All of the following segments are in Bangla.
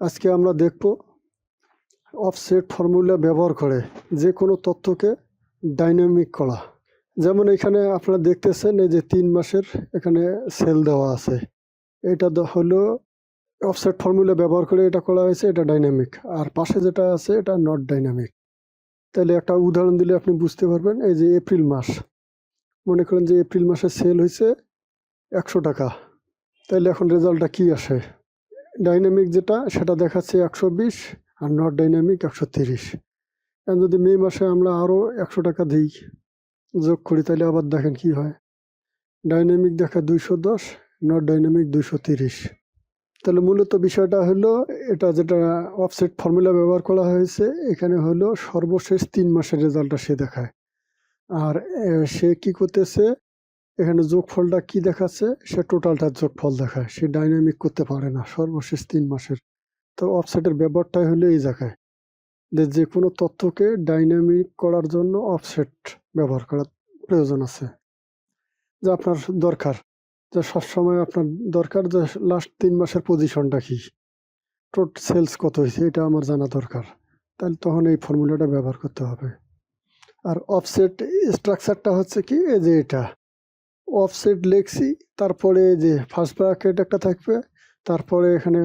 আজকে আমরা দেখব অফসেট ফর্মুলা ব্যবহার করে যে কোনো তথ্যকে ডাইনামিক করা। যেমন এখানে আপনারা দেখতেছেন এই যে তিন মাসের এখানে সেল দেওয়া আছে। এটা হলো অফসেট ফর্মুলা ব্যবহার করে এটা করা হয়েছে, এটা ডাইনামিক আর পাশে যেটা আছে, এটা নট ডাইনামিক তাহলে একটা উদাহরণ দিলে আপনি বুঝতে পারবেন, এই যে এপ্রিল মাস। মনে করেন যে এপ্রিল মাসে সেল হয়েছে একশো টাকা। তাহলে এখন রেজাল্টটা কি আসে? ডাইনামিক যেটা, সেটা দেখাচ্ছে একশো বিশ আর নট ডাইনামিক একশো তিরিশ। এখন যদি মে মাসে আমরা আরও একশো টাকা দিই, যোগ করি, তাহলে আবার দেখেন কি হয়। ডাইনামিক দেখা দুইশো দশ নট ডাইনামিক দুইশো তিরিশ। তাহলে মূলত বিষয়টা হলো, এটা যেটা অফসেট ফর্মুলা ব্যবহার করা হয়েছে, এখানে হলো সর্বশেষ তিন মাসের রেজাল্টটা সে দেখায়। আর সে কি করতেছে? এখানে যোগফলটা কি দেখাচ্ছে? সে টোটালটার যোগফল দেখায়। সে ডাইনামিক করতে পারে না, সর্বশেষ তিন মাসের। তো অফসেটের ব্যাপারটাই হলো এই জায়গায় যে যে কোনো তথ্যকে ডাইনামিক করার জন্য অফসেট ব্যবহার করার প্রয়োজন আছে। যে আপনার দরকার। যে সবসময় আপনার দরকার যে লাস্ট তিন মাসের পজিশনটা কি? টোট সেলস কত হয়েছে? এটা আমার জানা দরকার। তাহলে তখন এই ফর্মুলাটা ব্যবহার করতে হবে। আর অফসেট স্ট্রাকচারটা হচ্ছে কি? এই যে এটা। অফসেট লেখছি, তারপরে যে ফার্স্ট ব্র্যাকেট একটা থাকবে, তারপরে এখানে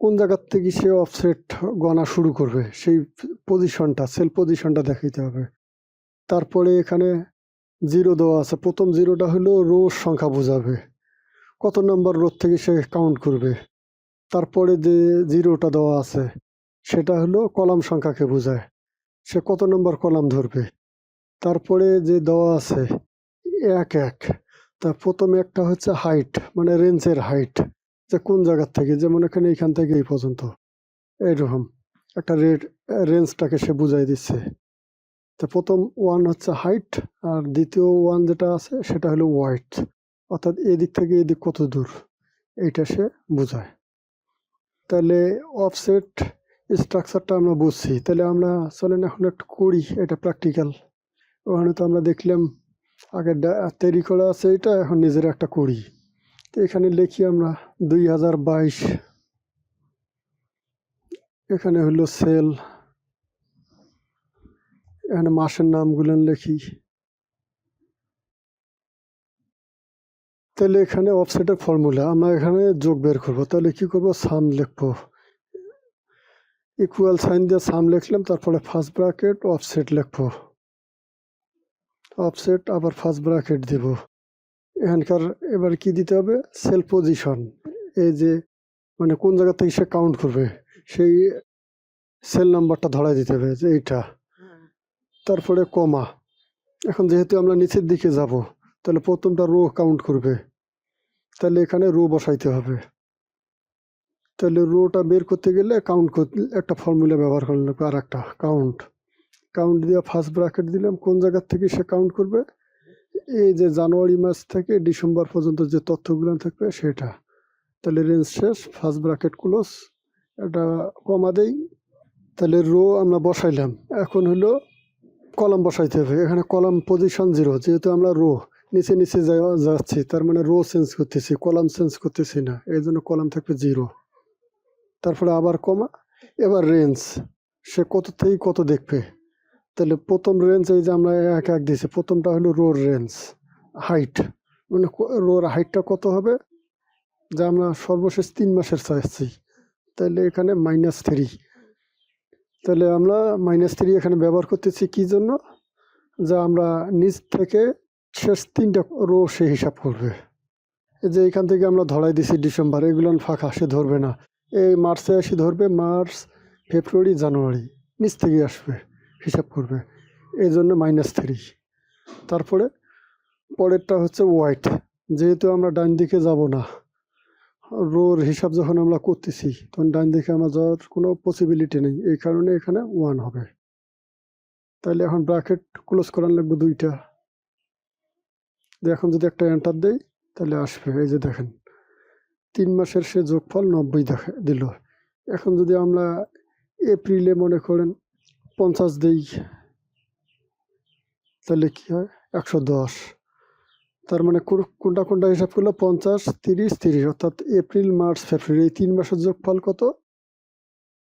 কোন জায়গার থেকে সে অফসেট গণা শুরু করবে, সেই পজিশনটা সেল পজিশনটা দেখাইতে হবে। তারপরে এখানে জিরো দেওয়া আছে, প্রথম জিরোটা হলো রোর সংখ্যা বোঝাবে, কত নম্বর রোদ থেকে সে কাউন্ট করবে। তারপরে যে জিরোটা দেওয়া আছে, সেটা হলো কলাম সংখ্যাকে বোঝায়, সে কত নম্বর কলাম ধরবে। তারপরে যে দেওয়া আছে, এক এক। তা প্রথমে একটা হচ্ছে হাইট মানে রেঞ্জের হাইট যে কোন জায়গার থেকে, যেমন এখানে এইখান থেকে এই পর্যন্ত। এইরকম একটা রেড রেঞ্জটাকে সে বুঝাই দিচ্ছে। তো প্রথম ওয়ান হচ্ছে হাইট আর দ্বিতীয় ওয়ান যেটা আছে, সেটা হলো ওয়াইট অর্থাৎ এদিক থেকে এদিক কত দূর, এইটা সে বোঝায়। তাহলে অফসেট স্ট্রাকচারটা আমরা বুঝছি। তাহলে আমরা চলেন এখন একটু করি, এটা প্র্যাকটিক্যাল ওখানে তো আমরা দেখলাম আগে তৈরি করা আছে এটা, এখন নিজের একটা করি তো এখানে লিখি আমরা দুই হাজার বাইশ। এখানে হলো সেল। এখানে মাসের নামগুলো লিখি। তাহলে এখানে অফসেটের ফর্মুলা আমরা এখানে যোগ বের করব। তাহলে কি করব? সাম লিখব। ইকুয়াল সাইন দিয়ে সাম লিখলাম, তারপরে ফার্স্ট ব্র্যাকেট অফসেট লিখব। অফসেট আবার ফার্স্ট ব্র্যাকেট দিব। এখানকার এবার কি দিতে হবে? সেল পজিশন এই যে মানে কোন জায়গা থেকে সে কাউন্ট করবে সেই সেল নাম্বারটা ধরাই দিতে হবে যে এইটা। তারপরে কমা এখন যেহেতু আমরা নিচের দিকে যাব তাহলে প্রথমটা রো কাউন্ট করবে। তাহলে এখানে রো বসাইতে হবে। তাহলে রোটা বের করতে গেলে কাউন্ট করতে একটা ফর্মুলা ব্যবহার করলে আর একটা কাউন্ট কাউন্ট দিয়ে ফার্স্ট ব্র্যাকেট দিলাম, কোন জায়গার থেকে সে কাউন্ট করবে? এই যে জানুয়ারি মাস থেকে ডিসেম্বর পর্যন্ত যে তথ্যগুলো থাকবে সেটা। তাহলে রেঞ্জ শেষ ফার্স্ট ব্র্যাকেট ক্লোজ এটা কমা দেই। তাহলে রো আমরা বসাইলাম। এখন হলো কলাম বসাইতে হবে। এখানে কলাম পজিশন জিরো যেহেতু আমরা রো নিচে নিচে যা- যাচ্ছি, তার মানে রো চেঞ্জ করতেছি, কলাম চেঞ্জ করতেছি না। এই জন্য কলাম থাকবে জিরো তারপরে আবার কমা, এবার রেঞ্জ সে কত থেকে কত দেখবে? তাহলে প্রথম রেঞ্জ এই যে আমরা এক এক দিয়েছি, প্রথমটা হলো রোর রেঞ্জ হাইট মানে রোর হাইটটা কত হবে? যা আমরা সর্বশেষ তিন মাসের চাইছি, তাহলে এখানে মাইনাস থ্রি তাহলে আমরা মাইনাস থ্রি এখানে ব্যবহার করতেছি কি জন্য? যা আমরা নিচ থেকে শেষ তিনটা রো সে হিসাব করবে। এই যে এখান থেকে আমরা ধরাই দিছি ডিসেম্বর, এগুলো ফাঁকা, সে ধরবে না। এই মার্চে এসে ধরবে, মার্চ, ফেব্রুয়ারি, জানুয়ারি, নিচ থেকে আসবে। হিসাব করবে। এই জন্য মাইনাস থ্রি তারপরে পরেরটা হচ্ছে হোয়াইট যেহেতু আমরা ডান দিকে যাব না রোর হিসাব যখন আমরা করতেছি, তখন ডান দিকে আমার যাওয়ার কোনো পসিবিলিটি নেই। এই কারণে এখানে ওয়ান হবে। তাহলে এখন ব্র্যাকেট ক্লোজ করার লাগবে দুইটা। এখন যদি একটা এন্টার দেই তাহলে আসবে। এই যে দেখেন, তিন মাসের সে যোগফল নব্বই দেখা দিল। এখন যদি আমরা এপ্রিলে মনে করেন পঞ্চাশ দেই, তাহলে কি হয়? একশো দশ। তার মানে কোনটা কোনটা হিসাব করল পঞ্চাশ, তিরিশ তিরিশ, অর্থাৎ এপ্রিল, মার্চ, ফেব্রুয়ারি, এই তিন মাসের যোগফল কত?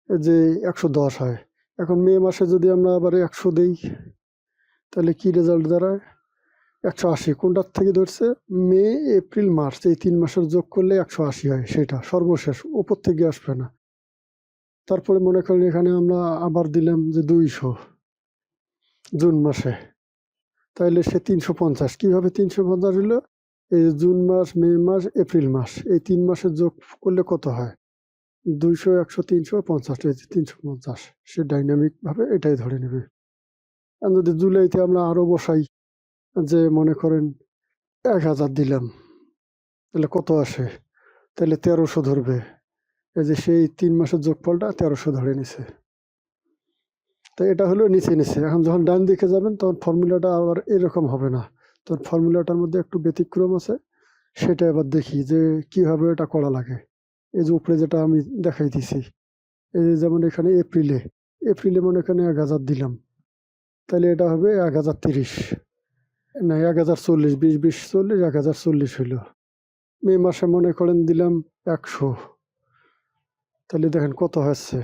যে একশো দশ হয়। এখন মে মাসে যদি আমরা আবার একশো দিই, তাহলে কি রেজাল্ট দাঁড়ায়? একশো আশি। কোনটার থেকে ধরছে? মে, এপ্রিল, মার্চ, এই তিন মাসের যোগ করলে একশো আশি হয়, সেটা সর্বশেষ। উপর থেকে আসবে না। তারপরে মনে করেন এখানে আমরা আবার দিলাম যে দুইশো জুন মাসে। তাইলে সে তিনশো পঞ্চাশ। কীভাবে তিনশো পঞ্চাশ হলো এই জুন মাস, মে মাস, এপ্রিল মাস। এই তিন মাসের যোগ করলে কত হয়? দুইশো, একশো, তিনশো, পঞ্চাশ। এই যে তিনশো পঞ্চাশ। সে ডাইনামিকভাবে এটাই ধরে নেবে। আর যদি জুলাইতে আমরা আরও বসাই, যে মনে করেন এক হাজার দিলাম, তাহলে কত আসে? তাহলে তেরোশো ধরবে। এই যে সেই তিন মাসের যোগফলটা তেরোশো ধরে নিছে। তো এটা হলো নিচে নিচে। এখন যখন ডান দিকে যাবেন, তখন ফর্মুলাটা আবার এরকম হবে না। তখন ফর্মুলাটার মধ্যে একটু ব্যতিক্রম আছে, সেটা এবার দেখি যে কীভাবে এটা করা লাগে। এই যে উপরে যেটা আমি দেখাই দিছি, এই যে যেমন এখানে এপ্রিলে এপ্রিলে মনে এখানে এক হাজার দিলাম। তাহলে এটা হবে এক হাজার তিরিশ। না, এক হাজার চল্লিশ, বিশ বিশ, চল্লিশ, এক হাজার চল্লিশ হইল। মে মাসে মনে করেন দিলাম একশো। তাহলে দেখেন কত হচ্ছে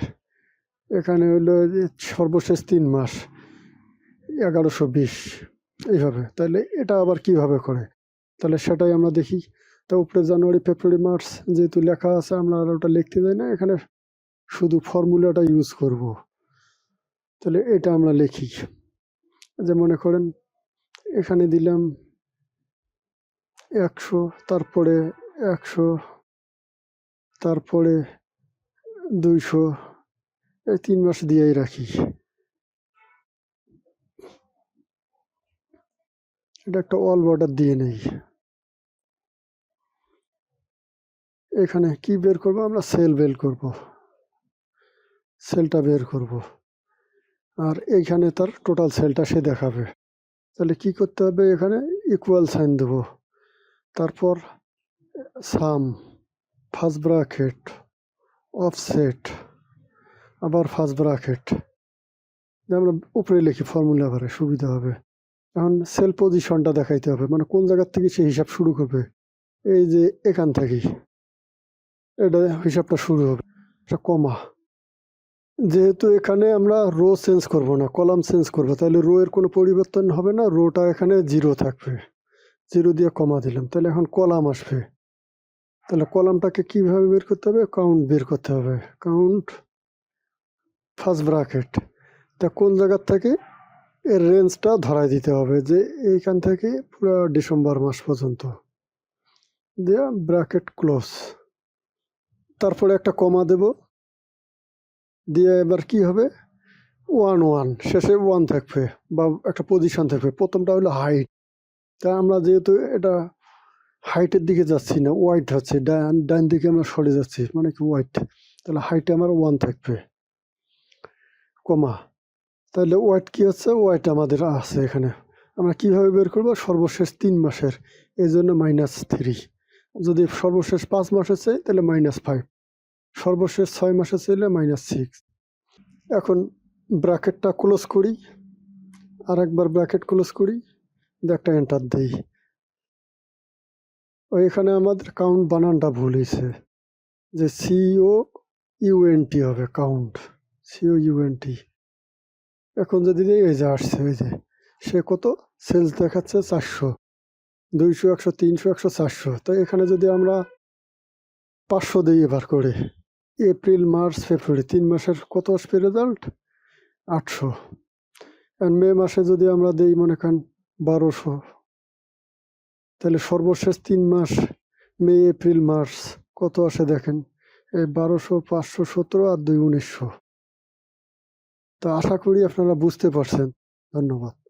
এখানে হইল সর্বশেষ তিন মাস, এগারোশো বিশ, এইভাবে। তাহলে এটা আবার কীভাবে করে? তাহলে সেটাই আমরা দেখি। তা উপরে জানুয়ারি, ফেব্রুয়ারি, মার্চ যেহেতু লেখা আছে, আমরা আর ওটা লিখতে যাই না, এখানে শুধু ফর্মুলাটা ইউজ করব। তাহলে এটা আমরা লিখি। যে মনে করেন এখানে দিলাম একশো, তারপরে একশো, তারপরে দুইশো, এই তিন মাস দিয়েই রাখি। এটা একটা অল বর্ডার দিয়ে নেই। এখানে কি বের করব? আমরা সেল বের করব। সেলটা বের করব। আর এইখানে তার টোটাল সেলটা সে দেখাবে। তাহলে কি করতে হবে? এখানে ইকুয়াল সাইন দেব। তারপর সাম ফার্স্ট ব্রাকেট অফসেট, আবার ফার্স্ট ব্রাকেট আমরা উপরে লিখি ফর্মুলা ভরে সুবিধা হবে। এখন সেল পজিশনটা দেখাইতে হবে মানে কোন জায়গার থেকে সে হিসাব শুরু করবে। এই যে এখান থেকেই, এটা হিসাবটা শুরু হবে, এটা কমা। যেহেতু এখানে আমরা রো চেঞ্জ করব না কলাম চেঞ্জ করব, তাহলে রো এর কোনো পরিবর্তন হবে না রোটা এখানে জিরো থাকবে। জিরো দিয়ে কমা দিলাম, তাহলে এখন কলাম আসবে। তাহলে কলামটাকে কীভাবে বের করতে হবে? কাউন্ট বের করতে হবে। কাউন্ট ফার্স্ট ব্রাকেট তা কোন জায়গার থেকে? এর রেঞ্জটা ধরাই দিতে হবে যে এইখান থেকে পুরো ডিসেম্বর মাস পর্যন্ত। দিয়ে ব্র্যাকেট ক্লোজ তারপরে একটা কমা দেব। দিয়ে এবার কি হবে? ওয়ান ওয়ান শেষে ওয়ান থাকবে বা একটা পজিশন থাকবে। প্রথমটা হলো হাইট তা আমরা যেহেতু এটা হাইটের দিকে যাচ্ছি না ওয়াইট হচ্ছে ডান ডান দিকে আমরা সরে যাচ্ছি মানে কি ওয়াইট তাহলে হাইটে আমার ওয়ান থাকবে, কমা। তাহলে ওয়াইট কি হচ্ছে? ওয়াইট আমাদের আছে এখানে। আমরা কীভাবে বের করব? সর্বশেষ তিন মাসের, এই জন্য মাইনাস থ্রি যদি সর্বশেষ পাঁচ মাসের চাই তাহলে মাইনাস ফাইভ সর্বশেষ ছয় মাসে চাইলে মাইনাস সিক্স এখন ব্র্যাকেটটা ক্লোজ করি আর একবার ব্র্যাকেট ক্লোজ করি একটা এন্টার দিই। ওইখানে আমাদের কাউন্ট বানানটা ভুল হয়েছে। যে সিও ইউএনটি হবে কাউন্ট সিও ইউএনটি এখন যদি এই যে আসছে, এই যে, সে কত? সেলস দেখাচ্ছে চারশো, দুইশো, একশো, তিনশো, একশো, চারশো। তো এখানে যদি আমরা পাঁচশো দিই এবার করে এপ্রিল মার্চ ফেব্রুয়ারি তিন মাসের কত আসবে রেজাল্ট আটশো। আর মে মাসে যদি আমরা দিই, মনে করেন, বারোশো। তাহলে সর্বশেষ তিন মাস, মে, এপ্রিল, মার্চ, কত আসে দেখেন? এই বারোশো, পাঁচশো, সতেরো আর দুই উনিশশো। তো আশা করি আপনারা বুঝতে পারছেন। ধন্যবাদ।